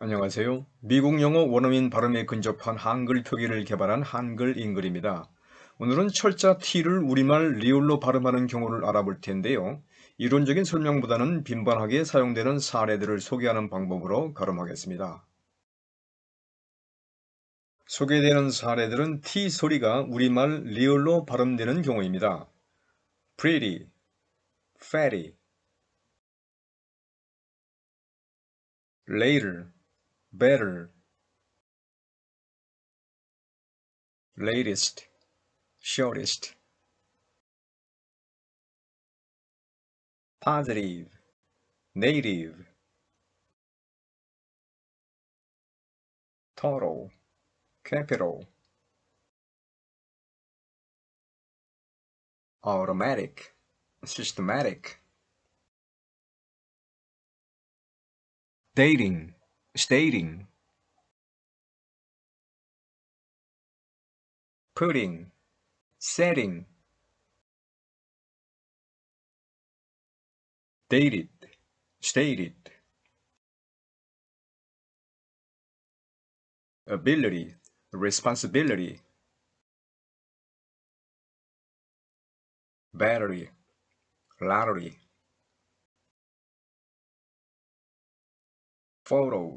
안녕하세요. 미국 영어 원어민 발음에 근접한 한글 표기를 개발한 한글 잉글입니다. 오늘은 철자 T를 우리말 리을로 발음하는 경우를 알아볼 텐데요. 이론적인 설명보다는 빈번하게 사용되는 사례들을 소개하는 방법으로 가름하겠습니다. 소개되는 사례들은 T 소리가 우리말 리을로 발음되는 경우입니다. pretty, fatty, later, better, latest, shortest, positive, native, total, capital, automatic, systematic, dating, stating, putting, setting, dated, stated, ability, responsibility, battery, lottery, photo,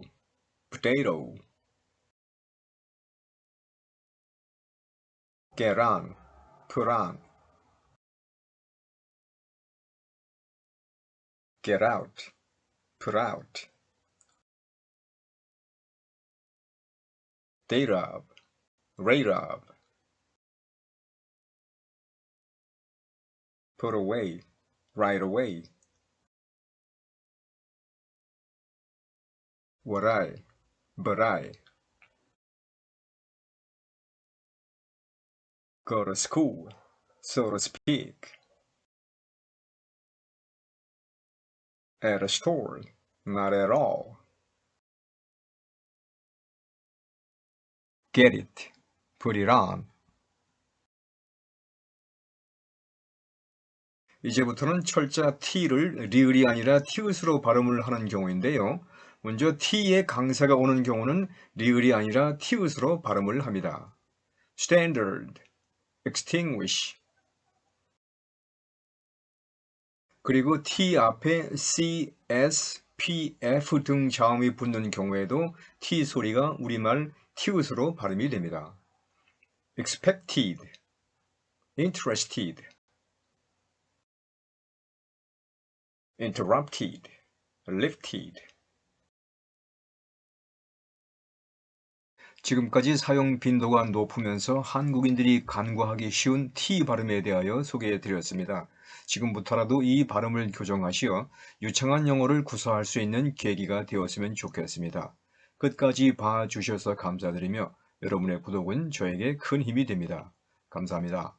potato, Geran, Puran. Get out, put out. Darab, Rayrab. Put away, right away. What I, but I, go to school, so to speak, at a store, not at all, get it, put it on. 이제부터는 철자 T를 리을이 아니라 티읕으로 발음을 하는 경우인데요. 먼저 T의 강세가 오는 경우는 리을이 아니라 티읕으로 발음을 합니다. standard, extinguish 그리고 T 앞에 C, S, P, F 등 자음이 붙는 경우에도 T 소리가 우리말 티읕으로 발음이 됩니다. expected, interested, interrupted, lifted 지금까지 사용 빈도가 높으면서 한국인들이 간과하기 쉬운 T 발음에 대하여 소개해 드렸습니다. 지금부터라도 이 발음을 교정하시어 유창한 영어를 구사할 수 있는 계기가 되었으면 좋겠습니다. 끝까지 봐주셔서 감사드리며 여러분의 구독은 저에게 큰 힘이 됩니다. 감사합니다.